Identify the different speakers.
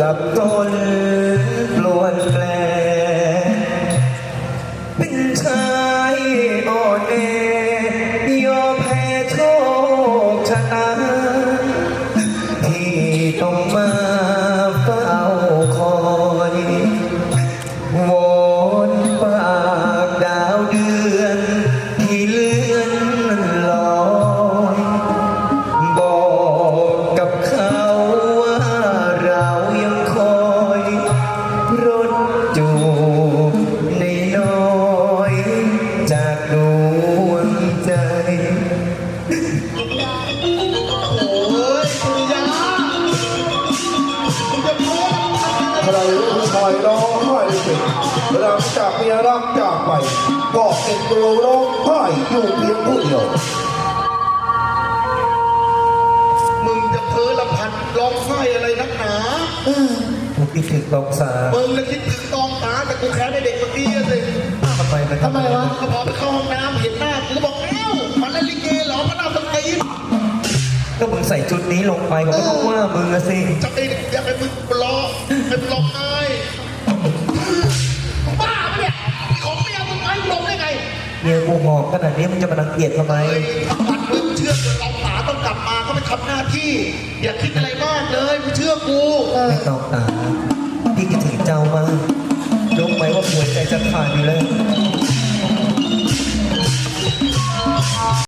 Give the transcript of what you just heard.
Speaker 1: กับสนปลวนแปล เป็นชายอ่อนแอยอมแพ้โชคชะตาที่ต้องมาเฝ้าคอย รักจา
Speaker 2: กไป ก็เก็บตัวร้องไห้อยู่เพียงผู้เดียว
Speaker 3: มึงจะเพ้อลำพันร้องไห้อะไรนักหนา
Speaker 1: ผมคิดถึงตองสา
Speaker 3: มึงน่ะคิดถึงตองตาแต่กูแค้นในเด็กเมื่อกี้อะสิ
Speaker 1: ทำไมมัน
Speaker 4: ทำไมวะ
Speaker 3: ก็พอไปเข้าห้องน้ำเห็นหน้ากูก็บอกเอ้ามันเล่นลิเกเหรอมันเอาสตีน
Speaker 1: ก็มึงใส่ชุดนี้ลงไปผมก็ต้องว่ามึงอะสิ
Speaker 3: จะไปอยากให้มึงรอให้มึงร้องไห้บ้า
Speaker 1: มียกูหอมขนาดนี้มึงจะมารังเกียจทำไม
Speaker 3: เฮ้ยทำบัตรมึงเชื่อเกินตองตาต้องกลับมาก็ไปทำหน้าที่ อย่าคิดอะไรมากเลยมึงเชื่อกู
Speaker 1: ไม่ต้องตาพี่คิดถึงเจ้ามากรู้ไหมว่าหัวใจจะขาดอยู่แล้ว